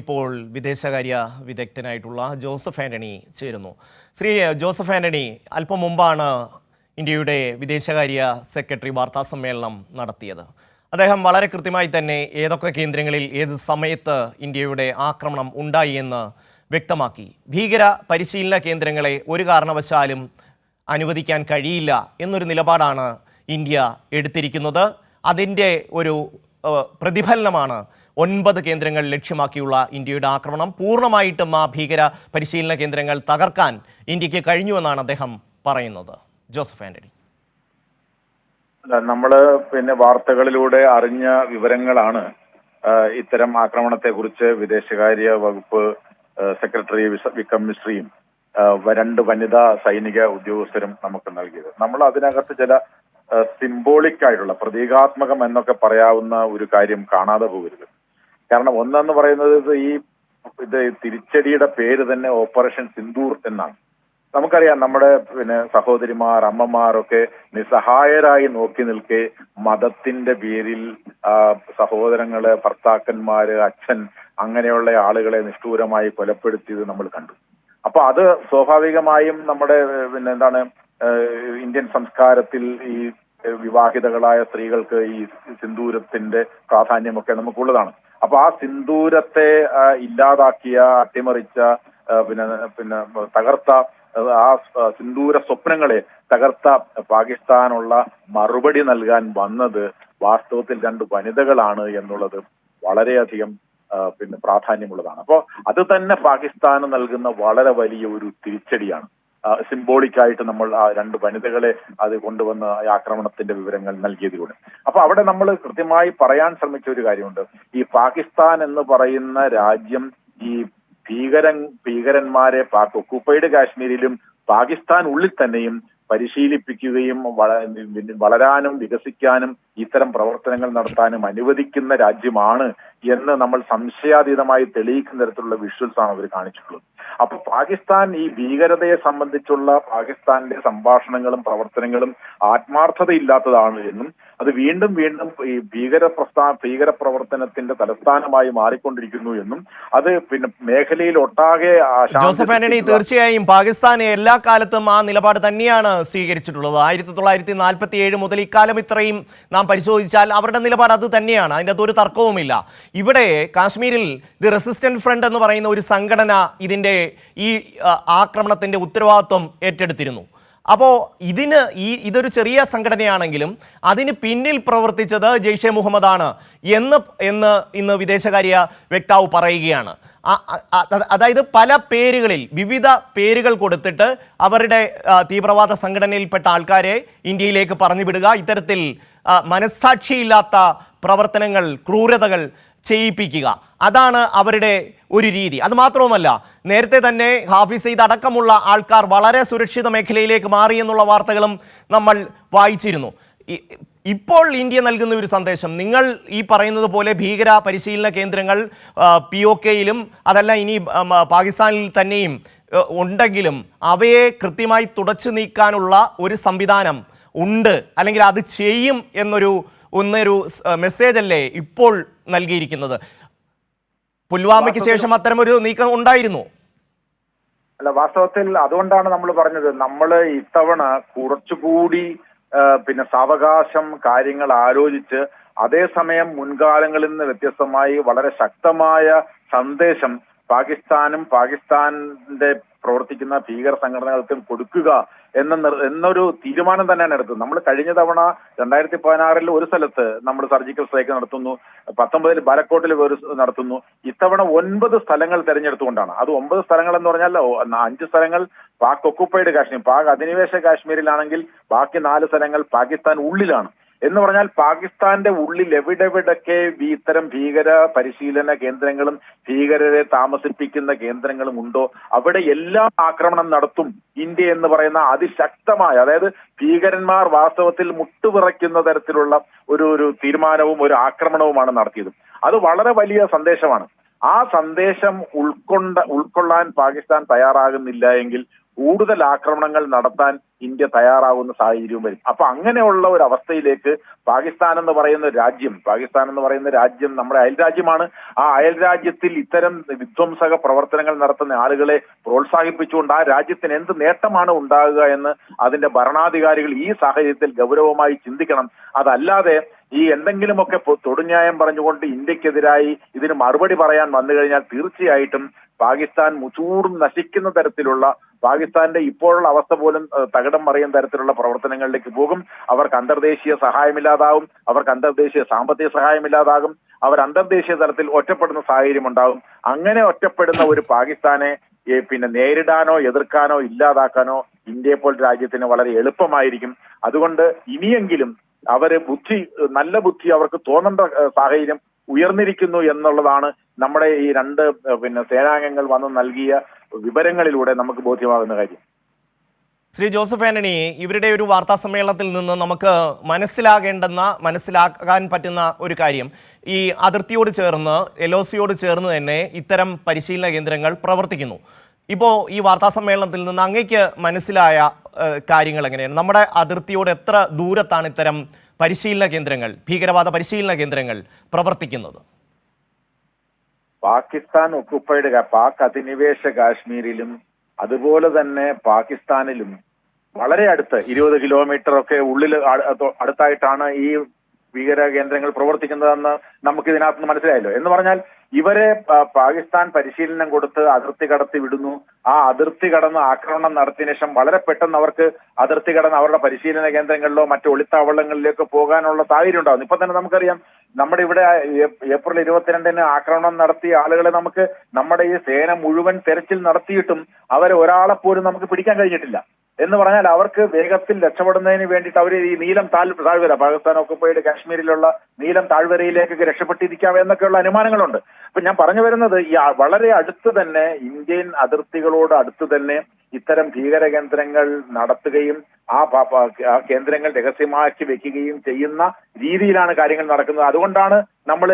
ഇപ്പോൾ വിദേശകാര്യ വിദഗ്ധനായിട്ടുള്ള ജോസഫ് ആന്റണി ചേരുന്നു. ശ്രീ ജോസഫ് ആന്റണി അല്പം മുമ്പാണ് ഇന്ത്യയുടെ വിദേശകാര്യ സെക്രട്ടറി വാർത്താ സമ്മേളനം നടത്തിയത്. അദ്ദേഹം വളരെ കൃത്യമായി തന്നെ ഏതൊക്കെ കേന്ദ്രങ്ങളിൽ ഏത് സമയത്ത് ഇന്ത്യയുടെ ആക്രമണം ഉണ്ടായി എന്ന് വ്യക്തമാക്കി. ഭീകര പരിശീലന കേന്ദ്രങ്ങളെ ഒരു കാരണവശാലും അനുവദിക്കാൻ കഴിയില്ല എന്നൊരു നിലപാടാണ് ഇന്ത്യ എടുത്തിരിക്കുന്നത്. അതിന്റെ ഒരു പ്രതിഫലനമാണ് ഒൻപത് കേന്ദ്രങ്ങൾ ലക്ഷ്യമാക്കിയുള്ള ഇന്ത്യയുടെ ആക്രമണം പൂർണമായിട്ടും ആ ഭീകര പരിശീലന കേന്ദ്രങ്ങൾ തകർക്കാൻ ഇന്ത്യയ്ക്ക് കഴിഞ്ഞുവെന്നാണ് അദ്ദേഹം പറയുന്നത്. Joseph Antony. നമ്മൾ പിന്നെ വാർത്തകളിലൂടെ അറിഞ്ഞ വിവരങ്ങളാണ് ഇത്തരം ആക്രമണത്തെ കുറിച്ച് വിദേശകാര്യ വകുപ്പ് സെക്രട്ടറി വിക്രം മിശ്രിയും രണ്ട് വനിതാ സൈനിക ഉദ്യോഗസ്ഥരും നമുക്ക് നൽകിയത്. നമ്മൾ അതിനകത്ത് ചില സിംബോളിക് ആയിട്ടുള്ള പ്രതീകാത്മകം എന്നൊക്കെ പറയാവുന്ന ഒരു കാര്യം കാണാതെ പോകരുത്. കാരണം ഒന്നെന്ന് പറയുന്നത് ഈ ഇത് തിരിച്ചടിയുടെ പേര് തന്നെ ഓപ്പറേഷൻ സിന്ദൂർ എന്നാണ്. നമുക്കറിയാം നമ്മുടെ പിന്നെ സഹോദരിമാർ അമ്മമാരൊക്കെ നിസ്സഹായരായി നോക്കി നിൽക്കെ മതത്തിന്റെ പേരിൽ സഹോദരങ്ങൾ ഭർത്താക്കന്മാര് അച്ഛൻ അങ്ങനെയുള്ള ആളുകളെ നിഷ്ഠൂരമായി കൊലപ്പെടുത്തിയത് നമ്മൾ കണ്ടു. അപ്പൊ അത് സ്വാഭാവികമായും നമ്മുടെ പിന്നെ എന്താണ് ഇന്ത്യൻ സംസ്കാരത്തിൽ ഈ വിവാഹിതകളായ സ്ത്രീകൾക്ക് ഈ സിന്ദൂരത്തിന്റെ പ്രാധാന്യമൊക്കെ നമുക്കുള്ളതാണ്. അപ്പൊ ആ സിന്ദൂരത്തെ ഇല്ലാതാക്കിയ അട്ടിമറിച്ച പിന്നെ പിന്നെ തകർത്ത ആ സിന്ദൂര സ്വപ്നങ്ങളെ തകർത്ത പാകിസ്ഥാനുള്ള മറുപടി നൽകാൻ വന്നത് വാസ്തവത്തിൽ രണ്ട് വനിതകളാണ് എന്നുള്ളത് വളരെയധികം പിന്നെ പ്രാധാന്യമുള്ളതാണ്. അപ്പോൾ അത് തന്നെ പാകിസ്ഥാന് നൽകുന്ന വളരെ വലിയ ഒരു തിരിച്ചടിയാണ്. സിംബോളിക് ആയിട്ട് നമ്മൾ ആ രണ്ട് വനിതകളെ അത് കൊണ്ടുവന്ന് ആക്രമണത്തിന്റെ വിവരങ്ങൾ നൽകിയതിലൂടെ. അപ്പൊ അവിടെ നമ്മൾ കൃത്യമായി പറയാൻ ശ്രമിച്ച ഒരു കാര്യമുണ്ട്. ഈ പാകിസ്ഥാൻ എന്ന് പറയുന്ന രാജ്യം ഈ ഭീകരൻ ഭീകരന്മാരെ ഒക്കുപ്പൈഡ് കാശ്മീരിലും പാകിസ്ഥാൻ ഉള്ളിൽ തന്നെയും പരിശീലിപ്പിക്കുകയും വളരാനും വികസിക്കാനും ഇത്തരം പ്രവർത്തനങ്ങൾ നടത്താനും അനുവദിക്കുന്ന രാജ്യമാണ് എന്ന് നമ്മൾ സംശയാതീതമായി തെളിയിക്കുന്ന തരത്തിലുള്ള വിഷ്വൽസ് ആണ് അവർ കാണിച്ചിട്ടുള്ളത്. അപ്പൊ പാകിസ്ഥാൻ ഈ ഭീകരതയെ സംബന്ധിച്ചുള്ള പാകിസ്ഥാന്റെ സംഭാഷണങ്ങളും പ്രവർത്തനങ്ങളും ആത്മാർത്ഥതയില്ലാത്തതാണ് എന്നും അത് വീണ്ടും വീണ്ടും ഈ ഭീകര പ്രസ്ഥാ ഭീകര പ്രവർത്തനത്തിന്റെ തലസ്ഥാനമായി മാറിക്കൊണ്ടിരിക്കുന്നു എന്നും അത് പിന്നെ മേഖലയിൽ ഒട്ടാകെ ജോസഫ് ആന്റണി തീർച്ചയായും പാകിസ്ഥാൻ എല്ലാ കാലത്തും ആ നിലപാട് തന്നെയാണ് സ്വീകരിച്ചിട്ടുള്ളത്. ആയിരത്തി തൊള്ളായിരത്തി നാൽപ്പത്തി ഏഴ് മുതൽ ഇക്കാലം ഇത്രയും നാം പരിശോധിച്ചാൽ അവരുടെ നിലപാട് അത് തന്നെയാണ്. അതിന്റെ അതൊരു തർക്കവുമില്ല. ഇവിടെ കാശ്മീരിൽ ദി റെസിസ്റ്റന്റ് ഫ്രണ്ട് എന്ന് പറയുന്ന ഒരു സംഘടന ഇതിന്റെ ഈ ആക്രമണത്തിന്റെ ഉത്തരവാദിത്വം ഏറ്റെടുത്തിരുന്നു. അപ്പോൾ ഇതിന് ഈ ഇതൊരു ചെറിയ സംഘടനയാണെങ്കിലും അതിന് പിന്നിൽ പ്രവർത്തിച്ചത് ജെയ്ഷെ മുഹമ്മദ് ആണ് എന്ന് എന്ന് ഇന്ന് വിദേശകാര്യ വക്താവ് പറയുകയാണ്. അതായത് പല പേരുകളിൽ വിവിധ പേരുകൾ കൊടുത്തിട്ട് അവരുടെ തീവ്രവാദ സംഘടനയിൽപ്പെട്ട ആൾക്കാരെ ഇന്ത്യയിലേക്ക് പറഞ്ഞു വിടുക ഇത്തരത്തിൽ മനസ്സാക്ഷിയില്ലാത്ത പ്രവർത്തനങ്ങൾ ക്രൂരതകൾ ചെയ്യിപ്പിക്കുക. അതാണ് അവരുടെ ഒരു രീതി. അത് മാത്രവുമല്ല നേരത്തെ തന്നെ ഹാഫിസ് സെയ്ദ് അടക്കമുള്ള ആൾക്കാർ വളരെ സുരക്ഷിത മേഖലയിലേക്ക് മാറി എന്നുള്ള വാർത്തകളും നമ്മൾ വായിച്ചിരുന്നു. ഇപ്പോൾ ഇന്ത്യ നൽകുന്ന ഒരു സന്ദേശം നിങ്ങൾ ഈ പറയുന്നത് പോലെ ഭീകര പരിശീലന കേന്ദ്രങ്ങൾ പി ഒ കെയിലും അതല്ല ഇനി പാകിസ്ഥാനിൽ തന്നെയും ഉണ്ടെങ്കിലും അവയെ കൃത്യമായി തുടച്ചു നീക്കാനുള്ള ഒരു സംവിധാനം ഉണ്ട്. അല്ലെങ്കിൽ അത് ചെയ്യും എന്നൊരു ഒന്നൊരു മെസ്സേജ് അല്ലേ ഇപ്പോൾ നൽകിയിരിക്കുന്നത്. പുൽവാമയ്ക്ക് ശേഷം അത്തരമൊരു നീക്കം ഉണ്ടായിരുന്നു. അല്ല വാസ്തവത്തിൽ അതുകൊണ്ടാണ് നമ്മൾ പറഞ്ഞത്. നമ്മൾ ഇത്തവണ കുറച്ചുകൂടി പിന്നെ സാവകാശം കാര്യങ്ങൾ ആലോചിച്ച് അതേസമയം മുൻകാലങ്ങളിൽ നിന്ന് വ്യത്യസ്തമായി വളരെ ശക്തമായ സന്ദേശം പാകിസ്ഥാനും പാകിസ്ഥാന്റെ പ്രവർത്തിക്കുന്ന ഭീകര സംഘടനകൾക്കും കൊടുക്കുക എന്ന എന്നൊരു തീരുമാനം തന്നെയാണ് എടുത്തത്. നമ്മൾ കഴിഞ്ഞ തവണ രണ്ടായിരത്തി പതിനാറിൽ ഒരു സ്ഥലത്ത് നമ്മൾ സർജിക്കൽ സ്ട്രൈക്ക് നടത്തുന്നു. പത്തൊമ്പതിൽ ബാലക്കോട്ടിൽ നടത്തുന്നു. ഇത്തവണ ഒൻപത് സ്ഥലങ്ങൾ തെരഞ്ഞെടുത്തുകൊണ്ടാണ്. അത് ഒമ്പത് സ്ഥലങ്ങൾ എന്ന് പറഞ്ഞാൽ അഞ്ച് സ്ഥലങ്ങൾ പാക് ഒക്കുപ്പൈഡ് കാശ്മീർ പാക് അധിനിവേശ കാശ്മീരിലാണെങ്കിൽ ബാക്കി നാല് സ്ഥലങ്ങൾ പാകിസ്ഥാൻ ഉള്ളിലാണ്. എന്ന് പറഞ്ഞാൽ പാകിസ്ഥാന്റെ ഉള്ളിൽ എവിടെവിടൊക്കെ ഇത്തരം ഭീകര പരിശീലന കേന്ദ്രങ്ങളും ഭീകരരെ താമസിപ്പിക്കുന്ന കേന്ദ്രങ്ങളും ഉണ്ടോ അവിടെ എല്ലാം ആക്രമണം നടത്തും ഇന്ത്യ എന്ന് പറയുന്ന അതിശക്തമായ അതായത് ഭീകരന്മാർ വാസ്തവത്തിൽ മുട്ടുപിറയ്ക്കുന്ന തരത്തിലുള്ള ഒരു ഒരു തീരുമാനവും ഒരു ആക്രമണവുമാണ് നടത്തിയത്. അത് വളരെ വലിയ സന്ദേശമാണ്. ആ സന്ദേശം ഉൾക്കൊണ്ട ഉൾക്കൊള്ളാൻ പാകിസ്ഥാൻ തയ്യാറാകുന്നില്ല എങ്കിൽ കൂടുതൽ ആക്രമണങ്ങൾ നടത്താൻ ഇന്ത്യ തയ്യാറാവുന്ന സാഹചര്യവും വരും. അപ്പൊ അങ്ങനെയുള്ള ഒരു അവസ്ഥയിലേക്ക് പാകിസ്ഥാൻ എന്ന് പറയുന്ന രാജ്യം പാകിസ്ഥാൻ എന്ന് പറയുന്ന രാജ്യം നമ്മുടെ അയൽ രാജ്യമാണ്. ആ അയൽ രാജ്യത്തിൽ ഇത്തരം വിധ്വംസക പ്രവർത്തനങ്ങൾ നടത്തുന്ന ആളുകളെ പ്രോത്സാഹിപ്പിച്ചുകൊണ്ട് ആ രാജ്യത്തിന് എന്ത് നേട്ടമാണ് ഉണ്ടാകുക എന്ന് അതിന്റെ ഭരണാധികാരികൾ ഈ സാഹചര്യത്തിൽ ഗൗരവമായി ചിന്തിക്കണം. അതല്ലാതെ ഈ എന്തെങ്കിലുമൊക്കെ തൊടുന്യായം പറഞ്ഞുകൊണ്ട് ഇന്ത്യക്കെതിരായി ഇതിന് മറുപടി പറയാൻ വന്നു കഴിഞ്ഞാൽ തീർച്ചയായിട്ടും പാകിസ്ഥാൻ മുച്ചൂടും നശിക്കുന്ന തരത്തിലുള്ള പാകിസ്ഥാന്റെ ഇപ്പോഴുള്ള അവസ്ഥ പോലും തകിടം മറിയുന്ന തരത്തിലുള്ള പ്രവർത്തനങ്ങളിലേക്ക് പോകും. അവർക്ക് അന്തർദേശീയ സഹായമില്ലാതാവും. അവർക്ക് അന്തർദേശീയ സാമ്പത്തിക സഹായമില്ലാതാകും. അവർ അന്തർദേശീയ തലത്തിൽ ഒറ്റപ്പെടുന്ന സാഹചര്യം ഉണ്ടാകും. അങ്ങനെ ഒറ്റപ്പെടുന്ന ഒരു പാകിസ്ഥാനെ പിന്നെ നേരിടാനോ എതിർക്കാനോ ഇല്ലാതാക്കാനോ ഇന്ത്യയെ പോലെ രാജ്യത്തിന് വളരെ എളുപ്പമായിരിക്കും. അതുകൊണ്ട് ഇനിയെങ്കിലും അവർ ബുദ്ധി നല്ല ബുദ്ധി അവർക്ക് തോന്നേണ്ട സാഹചര്യം ഉയർന്നിരിക്കുന്നു എന്നുള്ളതാണ് നമ്മുടെ ഈ രണ്ട് പിന്നെ സേനാംഗങ്ങൾ വന്ന് നൽകിയ വിവരങ്ങളിലൂടെ നമുക്ക് ബോധ്യമാകുന്ന കാര്യം. ശ്രീ ജോസഫ് ആന്റണി ഇവരുടെ ഒരു വാർത്താ സമ്മേളനത്തിൽ നിന്ന് നമുക്ക് മനസ്സിലാകേണ്ടെന്ന മനസ്സിലാക്കാൻ പറ്റുന്ന ഒരു കാര്യം. ഈ അതിർത്തിയോട് ചേർന്ന് എൽ ഒ സിയോട് ചേർന്ന് തന്നെ ഇത്തരം പരിശീലന കേന്ദ്രങ്ങൾ പ്രവർത്തിക്കുന്നു. ഇപ്പോൾ ഈ വാർത്താ സമ്മേളനത്തിൽ നിന്ന് അങ്ങേക്ക് മനസ്സിലായ കാര്യങ്ങൾ എങ്ങനെയാണ്? നമ്മുടെ അതിർത്തിയോട് എത്ര ദൂരത്താണ് ഇത്തരം പരിശീലന കേന്ദ്രങ്ങൾ ഭീകരവാദ പരിശീലന കേന്ദ്രങ്ങൾ പ്രവർത്തിക്കുന്നത്? പാകിസ്ഥാൻ ഒക്കുപ്പൈഡ് പാക് അധിനിവേശ കാശ്മീരിലും അതുപോലെ തന്നെ പാകിസ്ഥാനിലും വളരെ അടുത്ത് ഇരുപത് കിലോമീറ്റർ ഒക്കെ ഉള്ളിൽ അടുത്തായിട്ടാണ് ഈ ഭീകര കേന്ദ്രങ്ങൾ പ്രവർത്തിക്കുന്നതെന്ന് നമുക്ക് ഇതിനകത്ത് മനസ്സിലായല്ലോ. എന്ന് പറഞ്ഞാൽ ഇവരെ പാകിസ്ഥാൻ പരിശീലനം കൊടുത്ത് അതിർത്തി കടത്തി വിടുന്നു. ആ അതിർത്തി കടന്ന് ആക്രമണം നടത്തിയ ശേഷം വളരെ പെട്ടെന്ന് അവർക്ക് അതിർത്തി കടന്ന് അവരുടെ പരിശീലന കേന്ദ്രങ്ങളിലോ മറ്റു ഒളിത്താവളങ്ങളിലേക്ക് പോകാനുള്ള സാഹചര്യം ഉണ്ടാകുന്നു. ഇപ്പൊ തന്നെ നമുക്കറിയാം നമ്മുടെ ഇവിടെ ഏപ്രിൽ ഇരുപത്തിരണ്ടിന് ആക്രമണം നടത്തിയ ആളുകളെ നമുക്ക് നമ്മുടെ ഈ സേന മുഴുവൻ തെരച്ചിൽ നടത്തിയിട്ടും അവരെ ഒരാളെ പോലും നമുക്ക് പിടിക്കാൻ കഴിഞ്ഞിട്ടില്ല. എന്ന് പറഞ്ഞാൽ അവർക്ക് വേഗത്തിൽ രക്ഷപ്പെടുന്നതിന് വേണ്ടിയിട്ട് അവർ ഈ നീലം താഴ് താഴ്വര പാകിസ്ഥാൻ ഒക്കുപ്പൈഡ് കാശ്മീരിലുള്ള നീലം താഴ്വരയിലേക്കൊക്കെ രക്ഷപ്പെട്ടിരിക്കാം എന്നൊക്കെയുള്ള അനുമാനങ്ങളുണ്ട്. അപ്പൊ ഞാൻ പറഞ്ഞു വരുന്നത് ഈ വളരെ അടുത്ത് തന്നെ ഇന്ത്യൻ അതിർത്തികളോട് അടുത്ത് തന്നെ ഇത്തരം ഭീകര കേന്ദ്രങ്ങൾ നടത്തുകയും ആ കേന്ദ്രങ്ങൾ രഹസ്യമാക്കി വെക്കുകയും ചെയ്യുന്ന രീതിയിലാണ് കാര്യങ്ങൾ നടക്കുന്നത്. അതുകൊണ്ടാണ് നമ്മൾ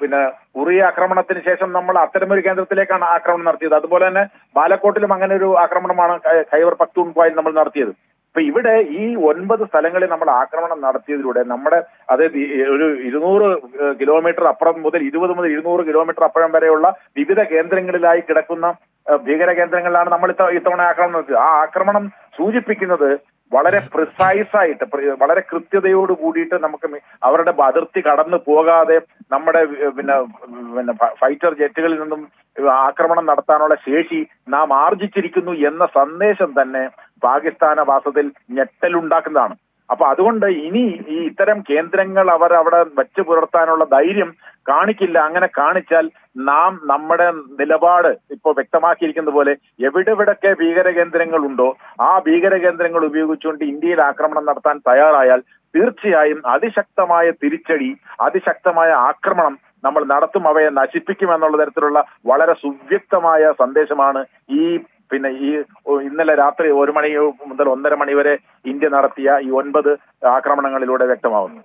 പിന്നെ ഉറിയ ആക്രമണത്തിന് ശേഷം നമ്മൾ അത്തരമൊരു കേന്ദ്രത്തിലേക്കാണ് ആക്രമണം നടത്തിയത്. അതുപോലെ തന്നെ ബാലക്കോട്ടിലും അങ്ങനെ ഒരു ആക്രമണമാണ് ഖൈബർ പക്തൂൺഖ്വയിൽ നമ്മൾ നടത്തിയത്. ഇപ്പൊ ഇവിടെ ഈ ഒൻപത് സ്ഥലങ്ങളിൽ നമ്മൾ ആക്രമണം നടത്തിയതിലൂടെ നമ്മുടെ അതായത് ഒരു ഇരുന്നൂറ് കിലോമീറ്റർ അപ്പുറം മുതൽ ഇരുപത് മുതൽ ഇരുന്നൂറ് കിലോമീറ്റർ അപ്പുറം വരെയുള്ള വിവിധ കേന്ദ്രങ്ങളിലായി കിടക്കുന്ന ഭീകര കേന്ദ്രങ്ങളിലാണ് നമ്മൾ ഇത്തവണ ആക്രമണം നടത്തിയത്. ആ ആക്രമണം സൂചിപ്പിക്കുന്നത് വളരെ പ്രിസൈസ് ആയിട്ട് വളരെ കൃത്യതയോട് കൂടിയിട്ട് നമുക്ക് അവരുടെ അതിർത്തി കടന്നു പോകാതെ നമ്മുടെ പിന്നെ പിന്നെ ഫൈറ്റർ ജെറ്റുകളിൽ നിന്നും ആക്രമണം നടത്താനുള്ള ശേഷി നാം ആർജിച്ചിരിക്കുന്നു എന്ന സന്ദേശം തന്നെ പാകിസ്ഥാന വാസത്തിൽ ഞെട്ടലുണ്ടാക്കുന്നതാണ്. അപ്പൊ അതുകൊണ്ട് ഇനി ഈ ഇത്തരം കേന്ദ്രങ്ങൾ അവർ അവിടെ വച്ചു പുലർത്താനുള്ള ധൈര്യം കാണിക്കില്ല. അങ്ങനെ കാണിച്ചാൽ നാം നമ്മുടെ നിലപാട് ഇപ്പൊ വ്യക്തമാക്കിയിരിക്കുന്ന പോലെ എവിടെവിടൊക്കെ ഭീകര കേന്ദ്രങ്ങൾ ഉണ്ടോ ആ ഭീകര കേന്ദ്രങ്ങൾ ഉപയോഗിച്ചുകൊണ്ട് ഇന്ത്യയിൽ ആക്രമണം നടത്താൻ തയ്യാറായാൽ തീർച്ചയായും അതിശക്തമായ തിരിച്ചടി അതിശക്തമായ ആക്രമണം നമ്മൾ നടത്തും. അവയെ നശിപ്പിക്കും എന്നുള്ള തരത്തിലുള്ള വളരെ സുവ്യക്തമായ സന്ദേശമാണ് ഈ പിന്നെ ഈ ഇന്നലെ രാത്രി ഒരു മണി മുതൽ ഒന്നര മണി വരെ ഇന്ത്യ നടത്തിയ ഈ ഒൻപത് ആക്രമണങ്ങളിലൂടെ വ്യക്തമാവുന്നു.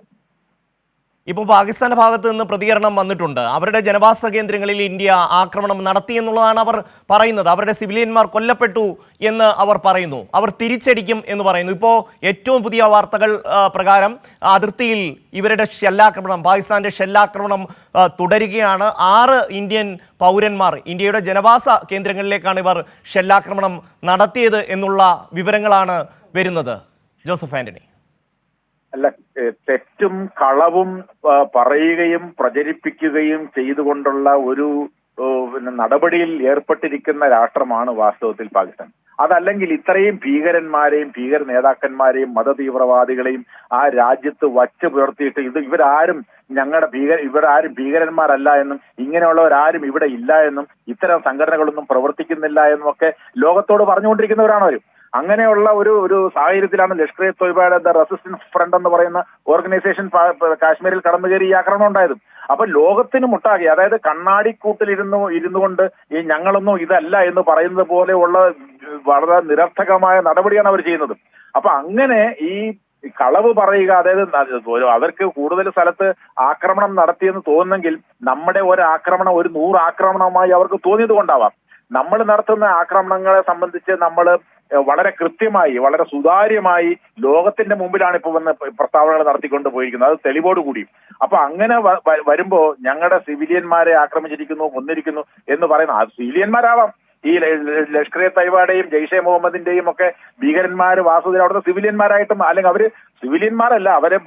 ഇപ്പോൾ പാകിസ്ഥാന്റെ ഭാഗത്ത് നിന്ന് പ്രതികരണം വന്നിട്ടുണ്ട്. അവരുടെ ജനവാസ കേന്ദ്രങ്ങളിൽ ഇന്ത്യ ആക്രമണം നടത്തി എന്നുള്ളതാണ് അവർ പറയുന്നത്. അവരുടെ സിവിലിയന്മാർ കൊല്ലപ്പെട്ടു എന്ന് അവർ പറയുന്നു. അവർ തിരിച്ചടിക്കും എന്ന് പറയുന്നു. ഇപ്പോൾ ഏറ്റവും പുതിയ വാർത്തകൾ പ്രകാരം അതിർത്തിയിൽ ഇവരുടെ ഷെല്ലാക്രമണം പാകിസ്ഥാന്റെ ഷെല്ലാക്രമണം തുടരുകയാണ്. ആറ് ഇന്ത്യൻ പൗരന്മാർ ഇന്ത്യയുടെ ജനവാസ കേന്ദ്രങ്ങളിലേക്കാണ് ഇവർ ഷെല്ലാക്രമണം നടത്തിയത് എന്നുള്ള വിവരങ്ങളാണ് വരുന്നത്. Joseph Antony. അല്ല തെറ്റും കളവും പറയുകയും പ്രചരിപ്പിക്കുകയും ചെയ്തുകൊണ്ടുള്ള ഒരു പിന്നെ നടപടിയിൽ ഏർപ്പെട്ടിരിക്കുന്ന രാഷ്ട്രമാണ് വാസ്തവത്തിൽ പാകിസ്ഥാൻ. അതല്ലെങ്കിൽ ഇത്രയും ഭീകരന്മാരെയും ഭീകര നേതാക്കന്മാരെയും മതതീവ്രവാദികളെയും ആ രാജ്യത്ത് വച്ച് പുലർത്തിയിട്ട് ഇത് ഇവരാരും ഞങ്ങളുടെ ഭീകര ഇവരാരും ഭീകരന്മാരല്ല എന്നും ഇങ്ങനെയുള്ളവരാരും ഇവിടെ ഇല്ല എന്നും ഇത്തരം സംഘടനകളൊന്നും പ്രവർത്തിക്കുന്നില്ല എന്നും ഒക്കെ ലോകത്തോട് പറഞ്ഞുകൊണ്ടിരിക്കുന്നവരാണ് അവരും. അങ്ങനെയുള്ള ഒരു ഒരു സാഹചര്യത്തിലാണ് ലഷ്കർ എ തൊയ്ബയുടെ ദ റെസിസ്റ്റൻസ് ഫ്രണ്ട് എന്ന് പറയുന്ന ഓർഗനൈസേഷൻ കാശ്മീരിൽ കടന്നു കയറി ഈ ആക്രമണം ഉണ്ടായത്. അപ്പൊ ലോകത്തിന് മുട്ടാകെ അതായത് കണ്ണാടിക്കൂട്ടിലിരുന്നു ഇരുന്നു കൊണ്ട് ഈ ഞങ്ങളൊന്നും ഇതല്ല എന്ന് പറയുന്നത് പോലെയുള്ള വളരെ നിരർത്ഥകമായ നടപടിയാണ് അവർ ചെയ്യുന്നത്. അപ്പൊ അങ്ങനെ ഈ കളവ് പറയുക അതായത് അവർക്ക് കൂടുതൽ സ്ഥലത്ത് ആക്രമണം നടത്തിയെന്ന് തോന്നുന്നെങ്കിൽ നമ്മുടെ ഒരു ആക്രമണം ഒരു നൂറ് ആക്രമണമായി അവർക്ക് തോന്നിയത് കൊണ്ടാവാം. നമ്മൾ നടത്തുന്ന ആക്രമണങ്ങളെ സംബന്ധിച്ച് നമ്മൾ വളരെ കൃത്യമായി വളരെ സുതാര്യമായി ലോകത്തിന്റെ മുമ്പിലാണ് ഇപ്പൊ വന്ന് പ്രസ്താവനകൾ നടത്തിക്കൊണ്ട് പോയിരിക്കുന്നത്. അത് തെളിവോട് കൂടി അപ്പൊ അങ്ങനെ വരുമ്പോ ഞങ്ങളുടെ സിവിലിയന്മാരെ ആക്രമിച്ചിരിക്കുന്നു കൊന്നിരിക്കുന്നു എന്ന് പറയുന്ന ആ സിവിലിയന്മാരാവാം. ഈ ലഷ്കർ എ തൈബയുടെയും ജെയ്ഷെ മുഹമ്മദിന്റെയും ഒക്കെ ഭീകരന്മാര് വാസുദേവ അവിടുത്തെ സിവിലിയന്മാരായിട്ടും അല്ലെങ്കിൽ അവർ സിവിലിയന്മാരല്ല അവരെ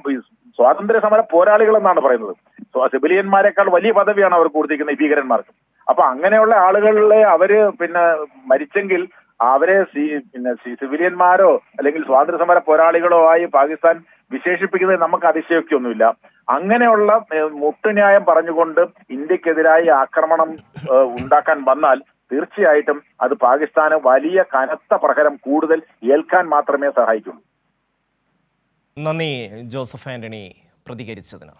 സ്വാതന്ത്ര്യ സമര പോരാളികൾ എന്നാണ് പറയുന്നത് സ്വ- സിവിലിയന്മാരെക്കാൾ വലിയ പദവിയാണ് അവർ കൊടുത്തിരിക്കുന്നത് ഈ ഭീകരന്മാർക്ക്. അപ്പൊ അങ്ങനെയുള്ള ആളുകളിലെ അവർ പിന്നെ മരിച്ചെങ്കിൽ അവരെ പിന്നെ സിവിലിയന്മാരോ അല്ലെങ്കിൽ സ്വാതന്ത്ര്യ സമര പോരാളികളോ ആയി പാകിസ്ഥാൻ വിശേഷിപ്പിക്കുന്നത് നമുക്ക് അതിശയോക്തിയൊന്നുമില്ല. അങ്ങനെയുള്ള മുട്ടുന്യായം പറഞ്ഞുകൊണ്ട് ഇന്ത്യക്കെതിരായി ആക്രമണം ഉണ്ടാക്കാൻ വന്നാൽ തീർച്ചയായിട്ടും അത് പാകിസ്ഥാന് വലിയ കനത്ത പ്രഹരം കൂടുതൽ ഏൽക്കാൻ മാത്രമേ സഹായിക്കൂ. നന്ദി ജോസഫ് ആന്റണി പ്രതികരിച്ചതിന്.